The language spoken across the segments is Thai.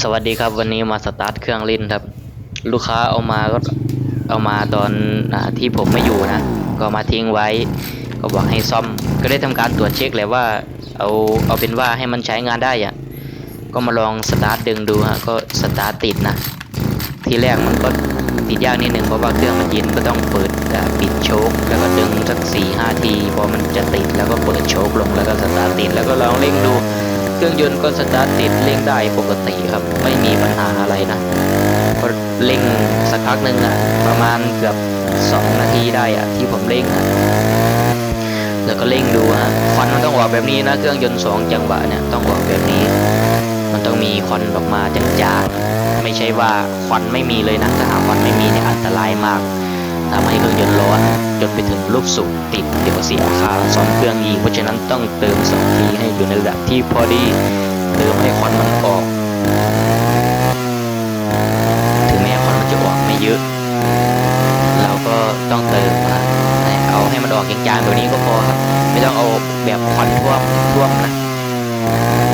สวัสดีครับวันนี้มาสตาร์ทเครื่องเล่นครับ ลูกค้าเอามาก็เอามาตอนอที่ผมไม่อยู่นะ ก็มาทิ้งไว้ ก็บอกให้ซ่อม ก็ได้ทำการตรวจเช็คเลยว่า เอาเอาเป็นว่าให้มันใช้งานได้อะก็มาลองสตาร์ทดึงดูฮะก็สตาร์ทติดนะ ทีแรกมันก็ติดยากนิดนึงเพราะว่าเครื่องมันเย็นก็ต้องเปิดปิดโชคแล้วก็ดึงสักสี่ห้าทีพอมันจะติดแล้วก็เปิดโชคลงแล้วก็สตาร์ทติดแล้วก็ลองเร่งดู เครื่องยนต์ก็สตาร์ทติดเร่งได้ปกติครับ ไม่มีปัญหาอะไรนะก็เร่งสักพักหนึ่งอะประมาณเกือบสองนาทีได้อะที่ผมเร่งอะแล้วก็เร่งดูฮะควันมันต้องออกแบบนี้นะเครื่องยนต์สองจังหวะเนี่ยต้องออกแบบนี้ มันต้องมีควันออกมาจางๆไม่ใช่ว่าควันไม่มีเลยนะถ้าหากควันไม่มีเนี่ยอันตรายมาก ทำให้เครื่องยนต์ร้อนจนไปถึงลูกสูบติดเดี๋ยวเสียค่าซ่อมเครื่องอีกเพราะฉะนั้นต้องเติมสองทีให้อยู่ในระดับที่พอดี เติมให้ควันมันออก ถึงแม้ควันมันจะออกไม่เยอะ เราก็ต้องเติมนะเอาให้มันออกจางแบบนี้ก็พอครับ ไม่ต้องเอาแบบควันท่วมท่วมนะ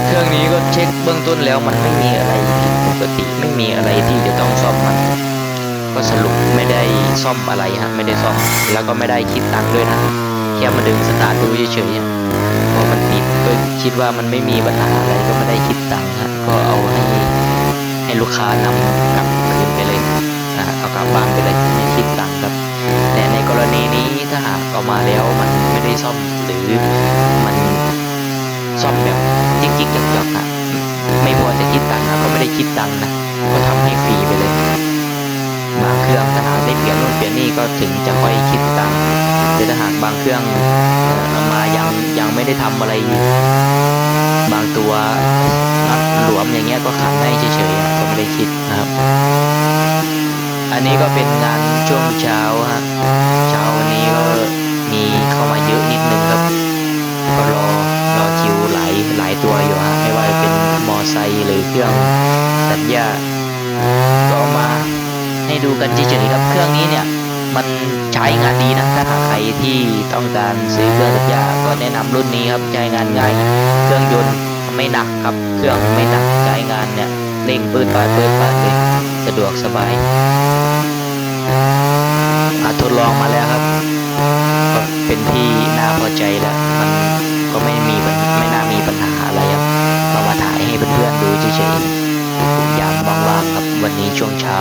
เครื่องนี้ก็เช็คเบื้องต้นแล้วมันไม่มีอะไรผิดปกติไม่มีอะไรที่จะต้องซ่อมมัน ก็สรุปไม่ได้ ซ่อมอะไรฮะไม่ได้ซ่อมแล้วก็ไม่ได้คิดตังค์ด้วยนะแค่มาดึงสตาร์ทดูเฉยๆอะพอมันติดก็คิดว่ามันไม่มีปัญหาอะไรก็ไม่ได้คิดตังค์ฮะก็เอาให้ให้ลูกค้านำกลับคืนไปเลยนะเอากลับบ้านไปเลยไม่คิดตังค์ครับแต่ในกรณีนี้ถ้าหากเอามาแล้วมันไม่ได้ซ่อมหรือมันซ่อมแบบจริงๆจังๆอะไม่พอจะคิดตังค์นะก็ไม่ได้คิดตังค์นะก็ทำให้ฟรีไปเลยบางเครื่องถ้าหาก ได้เปลี่ยนนู่นเปลี่ยนนี่ก็ถึงจะค่อยคิดตังค์แต่ถ้าหากบางเครื่องเอ่อเอามายังยังไม่ได้ทำอะไร บางตัวนัดหลวมอย่างเงี้ยก็ขันให้เฉยๆก็ไม่ได้คิดนะครับ อันนี้ก็เป็นงานช่วงเช้าฮะเช้าวันนี้ก็มีเข้ามาเยอะนิดนึงครับก็รอรอคิวหลายหลายตัวอยู่ฮะไม่ว่าจะเป็นมอไซค์หรือเครื่องตัดหญ้าก็เอมา ให้ดูกันเฉยๆครับเครื่องนี้เนี่ยมันใช้งานดีนะถ้าหากใครที่ต้องการซื้อเครื่องตัดหญ้าก็แนะนำรุ่นนี้ครับใช้งานง่าย เครื่องยนต์ไม่หนักครับเครื่องไม่หนักใช้งานเนี่ยเร่งปืดปาดปืดปาดเลยสะดวกสบายอาทดลองมาแล้วครับก็เป็นที่น่าพอใจแล้วมันก็ไม่มีไม่น่ามีปัญหาอะไรครับเรามาถ่ายให้เพื่อนๆดูเฉยๆยามว่างๆครับวันนี้ช่วงเช้า